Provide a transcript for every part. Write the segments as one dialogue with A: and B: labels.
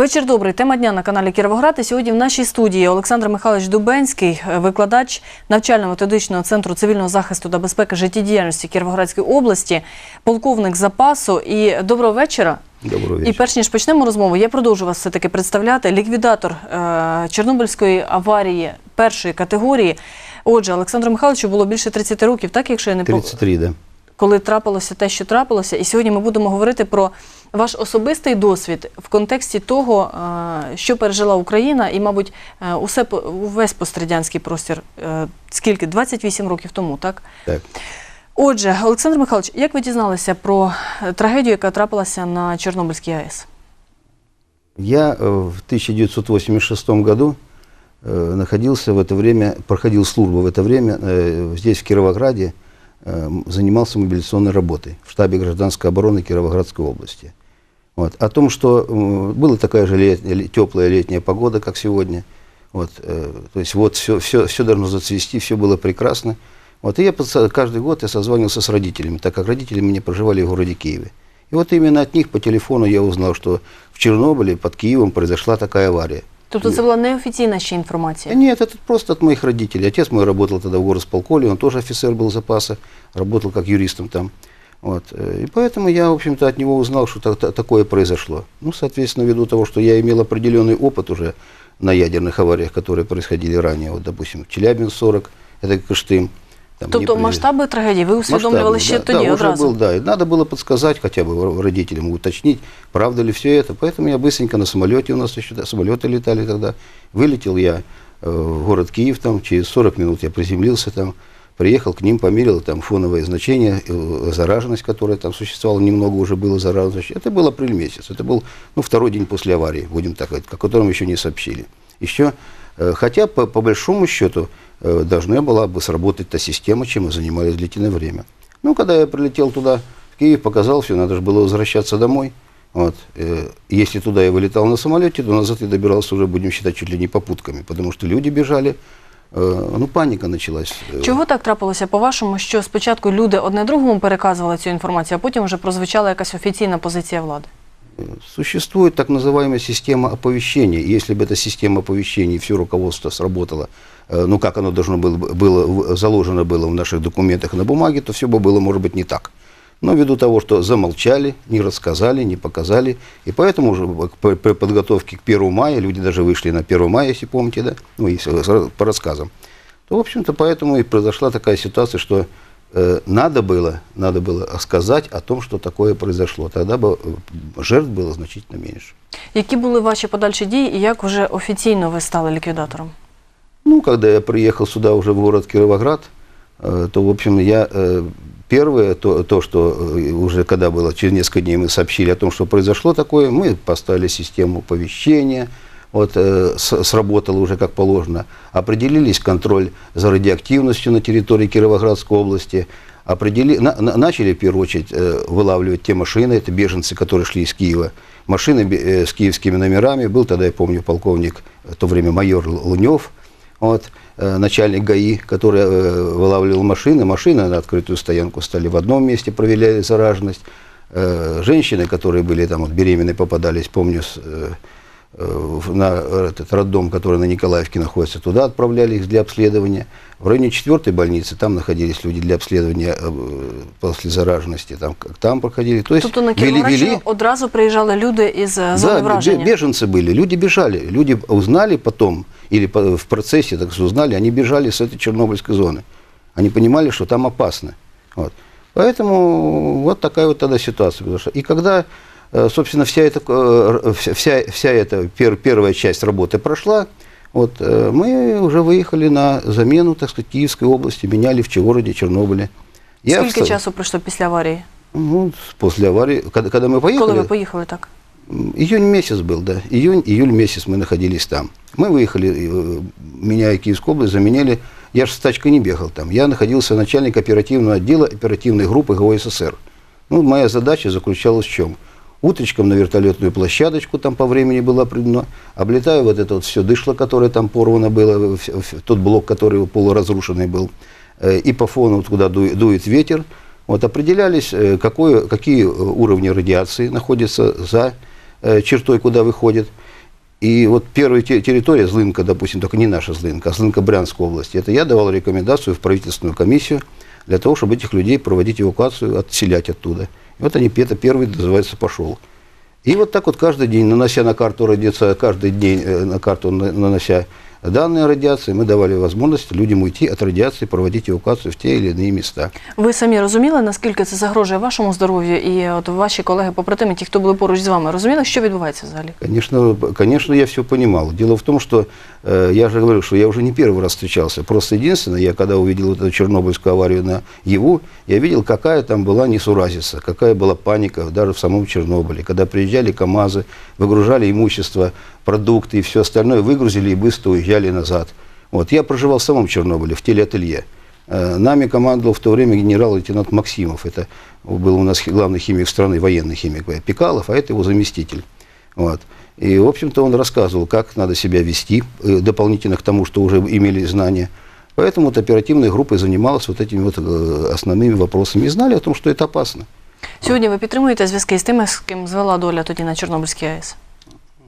A: Вечір добрий. Тема дня на каналі Кіровоград. І сьогодні в нашій студії Олександр Михайлович Дубенський, е, викладач навчально-методичного центру цивільного захисту та безпеки життєдіяльності Кіровоградської області, полковник запасу. І доброго вечора.
B: Доброго
A: І перш ніж почнемо розмову, я продовжу вас все таки представляти. Ліквідатор е, Чорнобильської аварії першої категорії. Отже, Олександру Михайловичу було більше 30 років, так якщо я не помиляюсь?
B: 33, да.
A: коли трапилося те, що трапилося. І сьогодні ми будемо говорити про ваш особистий досвід в контексті того, е, що пережила Україна, і, мабуть, е, усе по- увесь пострадянський простір. е, Скільки? 28 років тому, так?
B: Так.
A: Отже, Олександр Михайлович, як ви дізналися про е, трагедію, яка трапилася на Чорнобильській АЕС?
B: Я э, в 1986 году э, находился в это время, проходил службу в это время э, здесь, в Кировограде, э, м, занимался мобилизационной работой в штабе гражданской обороны Кировоградской области. Вот. О том, что м, была такая же теплая летняя погода, как сегодня. Вот, э, то есть вот все, все, все должно зацвести, все было прекрасно. Вот, и я подса- каждый год я созванивался с родителями, так как родители мне проживали в городе Киеве. И вот именно от них по телефону я узнал, что в Чернобыле под Киевом произошла такая авария.
A: Тобто це була неофіційна ще інформація.
B: Да нет, это просто от моих родителей. Отец мой работал тогда в горосполколе, он тоже офицер был запаса, работал как юристом там. Вот. э, И поэтому я, в общем-то, от него узнал, что та- та- такое произошло. Ну, соответственно, ввиду того, что я имел определенный опыт уже на ядерных авариях, которые происходили ранее, вот, допустим, Челябинск 40, это Кыштым. там
A: Тобто
B: Днепр-
A: масштаби трагедії ви усвідомлювали
B: Масштабный,
A: ще
B: да,
A: тоді
B: да,
A: одразу.
B: Уже был, да, и надо было подсказать хотя бы р- родителям, уточнить, правда ли все это. Поэтому я быстренько на самолете, у нас еще да, самолеты летали тогда, вылетел я э, в город Киев, там через 40 минут я приземлился там, приехал к ним, померил там фоновое значение, э, зараженность, которая там существовала, немного уже было зараженность. Это был апрель месяц, это был ну, второй день после аварии, будем так говорить, о котором еще не сообщили. Еще, э, хотя по, по большому счету э, должна была бы сработать та система, чем мы занимались длительное время. Ну, когда я прилетел туда, в Киев, показал все, надо же было возвращаться домой. Вот. Если туда я вылетал на самолете, то назад я добирался уже, будем считать, чуть ли не попутками, потому что люди бежали, ну, паника началась. э,
A: Чого так трапилося, по-вашому, що спочатку люди одне другому переказували цю інформацію, а потім вже прозвучала якась офіційна позиція влади?
B: Существует так называемая система оповещения. Если бы эта система оповещений, все руководство сработало, э, ну как оно должно было, бы- было в- заложено было в наших документах на бумаге, то все бы было, может быть, не так. Но ввиду того, что замолчали, не рассказали, не показали, и поэтому уже к- при при подготовке к 1 мая, люди даже вышли на 1 мая, если помните, да, ну, если с- по рассказам, то, в общем-то, поэтому и произошла такая ситуация, что э, надо было, надо было сказать о том, что такое произошло. Тогда бы э, жертв было значительно меньше.
A: Які були ваші подальші дії і як вже офіційно ви стали ліквідатором?
B: Ну, когда я приехал сюда уже в город Кировоград, э, то, в общем, я э, первое, то, то, что э, уже когда было, через несколько дней мы сообщили о том, что произошло такое, мы поставили систему оповещения, вот, э, сработало уже как положено, определились контроль за радиоактивностью на территории Кировоградской области, определи, на- на- начали в первую очередь э, вылавливать те машины, это беженцы, которые шли из Киева, машины э, с киевскими номерами, был тогда, я помню, полковник, в то время майор Лунев, вот, э, начальник ГАИ, который э, вылавливал машины. Машины на открытую стоянку стали в одном месте, проверяли зараженность. Э, женщины, которые были там вот, беременные, попадались, помню, с, э, э, на этот роддом, который на Николаевке находится, туда отправляли их для обследования. В районе четвертой больницы там находились люди для обследования э, после зараженности, там, как там проходили. То есть
A: Тобто на
B: вели,
A: Кіровоградщину
B: вели,
A: одразу приїжджали люди із е, зони
B: да, бе-
A: враження?
B: беженцы были, люди бежали, люди узнали потом, или по- в процессе, так сказать, узнали, они бежали с этой Чернобыльской зоны. Они понимали, что там опасно. Вот. Поэтому вот такая вот тогда ситуация произошла. И когда, э, собственно, вся эта, э, вся- вся, вся эта пер- первая часть работы прошла, вот, э, мы уже выехали на замену, так сказать, Киевской области, меняли в городе Чернобыле. Я
A: Скільки
B: вста-
A: часу пройшло після аварії?
B: Ну, после аварии, когда, когда мы поехали,
A: Коли ви поїхали так?
B: М, Июнь месяц был, да. Июнь, июль месяц мы находились там. Мы выехали, э, меня и Киевскую область заменяли. Я же с тачкой не бегал там. Я находился начальник оперативного отдела оперативной группы ГОССР. Ну, моя задача заключалась в чем? Утречком на вертолетную площадочку, там по времени было определено, облетаю вот это вот все дышло, которое там порвано было, тот блок, который полуразрушенный был, э, и по фону, куда дует, дует ветер, вот определялись, э, какое, какие э, уровни радиации находятся за чертой, куда выходит. И вот первая те- территория, Злынка, допустим, только не наша Злынка, а Злынка Брянской области, это я давал рекомендацию в правительственную комиссию для того, чтобы этих людей проводить эвакуацию, отселять оттуда. И вот они, это первый, называется, пошел. И вот так вот каждый день, нанося на карту радиация, каждый день э, на карту на- нанося данные радиации, мы давали возможность людям уйти от радиации, проводить эвакуацию в те или иные места.
A: Ви самі розуміли, наскільки це загрожує вашому здоров'ю, і от ваші колеги, побратими, ті, хто були поруч з вами, розуміли, що відбувається взагалі?
B: Конечно, конечно, я все понимал. Дело в том, что э, я же говорю, что я уже не первый раз встречался. Просто единственное, я когда увидел вот эту чернобыльскую аварию на Еву, я видел, какая там была несуразица, какая была паника даже в самом Чернобыле. Когда приезжали КАМАЗы, выгружали имущество, продукты и все остальное, выгрузили и быстро уезжали назад. Вот. Я проживал в самом Чернобыле, в телеателье. Э, Нами командовал в то время генерал-лейтенант Максимов. Это был у нас хи- главный химик страны, военный химик Пикалов, а это его заместитель. Вот. И, в общем-то, он рассказывал, как надо себя вести, э, дополнительно к тому, что уже имели знания. Поэтому вот оперативная группа и занималась вот этими вот э, основными вопросами. И знали о том, что это опасно.
A: Сьогодні ви підтримуєте зв'язки з тими, з ким звела доля тоді на Чорнобильській АЕС?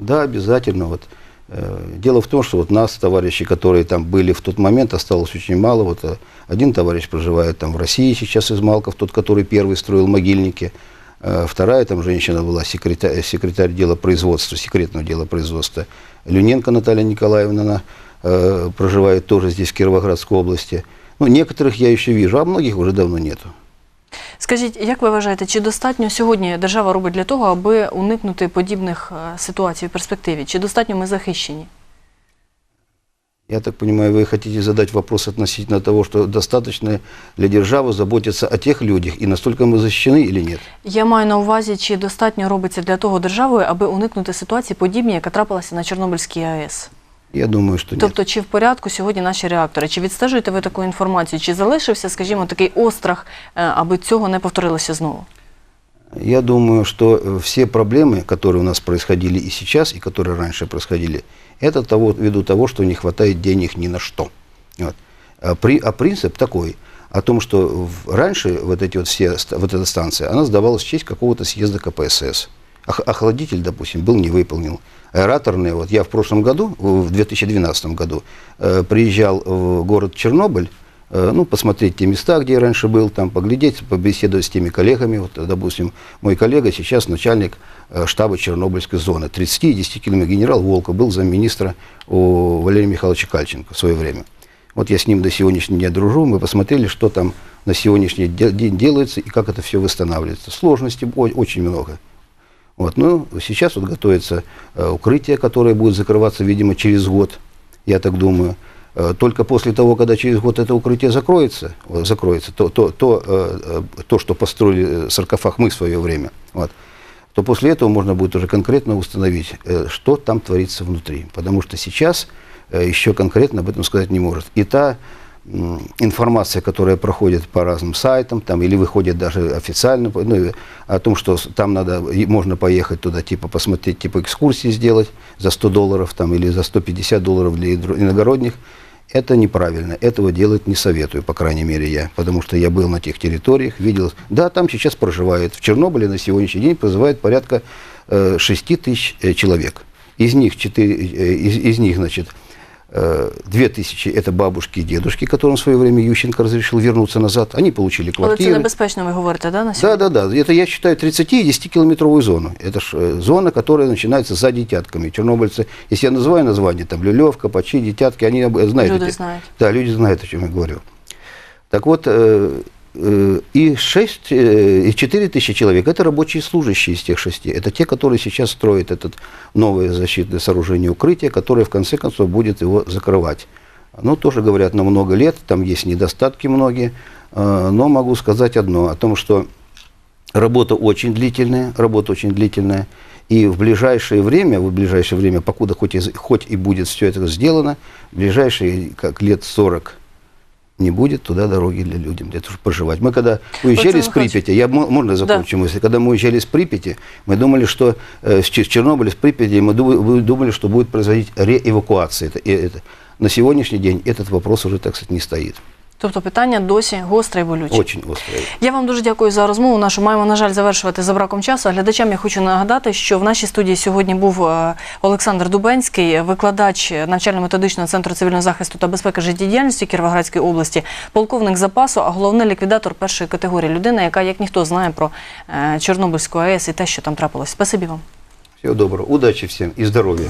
B: Да, обязательно. Вот. э, Дело в том, что вот нас, товарищи, которые там были в тот момент, осталось очень мало. Вот э, один товарищ проживает там в России сейчас из Малков, тот, который первый строил могильники. Э, Вторая там женщина была секретарь, секретарь дела производства, секретного дела производства. Люненко Наталья Николаевна, она проживает тоже здесь, в Кировоградской области. Ну, некоторых я еще вижу, а многих уже давно нету.
A: Скажіть, як ви вважаєте, чи достатньо сьогодні держава робить для того, аби уникнути подібних е, ситуацій в перспективі? Чи достатньо ми захищені?
B: Я так понимаю, вы хотите задать вопрос относительно того, что достаточно для державы заботиться о тех людях, и настолько мы защищены или нет?
A: Я маю на увазі, чи достатньо робиться для того державою, аби уникнути ситуації подібні, яка трапилася на Чорнобильській АЕС?
B: Я думаю, что нет.
A: Тобто, чи в порядку сьогодні наші реактори? Чи відстежуєте ви таку інформацію? Чи залишився, скажімо, такий острах, е, аби цього не повторилося знову?
B: Я думаю, что э, все проблемы, которые у нас происходили и сейчас, и которые раньше происходили, это того, ввиду того, что не хватает денег ни на что. Вот. А, при- а принцип такой, о том, что в- раньше вот, эти вот, все, ст- вот эта станция, она сдавалась в честь какого-то съезда КПСС. Ох- Охладитель, допустим, был не выполнен. Аэраторные, вот я в прошлом году, в в 2012 году, э, приезжал в город Чернобыль, э, ну, посмотреть те места, где я раньше был, там, поглядеть, побеседовать с теми коллегами. Вот, допустим, мой коллега сейчас начальник э, штаба Чернобыльской зоны. 30 и 10 километров. Генерал Волков был замминистра у Валерия Михайловича Кальченко в свое время. Вот я с ним до сегодняшнего дня дружу, мы посмотрели, что там на сегодняшний де- день делается и как это все восстанавливается. Сложностей очень много. Вот, ну, сейчас вот готовится э, укрытие, которое будет закрываться, видимо, через год, я так думаю. Э, только после того, когда через год это укрытие закроется, закроется то, то, то, э, то, что построили саркофаг мы в свое время, вот, то после этого можно будет уже конкретно установить, что там творится внутри. Потому что сейчас еще конкретно об этом сказать не может. И та информация, которая проходит по разным сайтам, там, или выходит даже официально, ну, о том, что там надо, можно поехать туда, типа, посмотреть, типа, экскурсии сделать за 100 долларов там, или за 150 долларов для иногородних, это неправильно. Этого делать не советую, по крайней мере, я. Потому что я был на тех территориях, видел. Да, там сейчас проживает. В Чернобыле на сегодняшний день проживает порядка э, 6 тысяч э, человек. Из них, 4, из, из них, значит, э, 2 тысячи это бабушки и дедушки, которым в свое время Ющенко разрешил вернуться назад. Они получили
A: Але це
B: квартиры.
A: небезпечно, ви говорите, да, на
B: Да,
A: сьогодні?
B: да, да. Это я считаю 30 и 10 километровую зону. Это ж э, зона, которая начинается за детятками. Чернобыльцы, если я называю название, там Люлевка, Пачи, детятки, они об- знают.
A: Люди
B: эти-
A: знають.
B: Да, люди знают, о чем я говорю. Так вот, э, э, и 6, э, и 4 тысячи человек – это рабочие служащие из тех шести. Это те, которые сейчас строят это новое защитное сооружение укрытия, которое в конце концов будет его закрывать. Ну, тоже говорят на много лет, там есть недостатки многие, э, но могу сказать одно, о том, что работа очень длительная, работа очень длительная, И в ближайшее время, в ближайшее время, покуда хоть и, хоть и будет все это сделано, в ближайшие как лет 40 не будет туда дороги для людям, для того, чтобы проживать. Мы когда уезжали с
A: Михайлович.
B: Припяти, я, мо- можно закончу мысль? Когда мы уезжали с Припяти, мы думали, что э, с Чер- Чернобыля, с Припяти, мы думали, что будет производить реэвакуация. Это, это. На сегодняшний день этот вопрос уже, так сказать, не стоит.
A: Тобто питання досі гостре і болюче.
B: Очень острое.
A: Я вам дуже дякую за розмову. Нашу маємо, на жаль, завершувати за браком часу. А глядачам я хочу нагадати, що в нашій студії сьогодні був е, Олександр Дубенський, викладач навчально-методичного центру цивільного захисту та безпеки життєдіяльності Кіровоградської області, полковник запасу, а головний ліквідатор першої категорії людина, яка як ніхто знає про е, Чорнобильську АЕС і те, що там трапилось. Спасибі вам.
B: Всего доброго. Удачи всем и здоровья.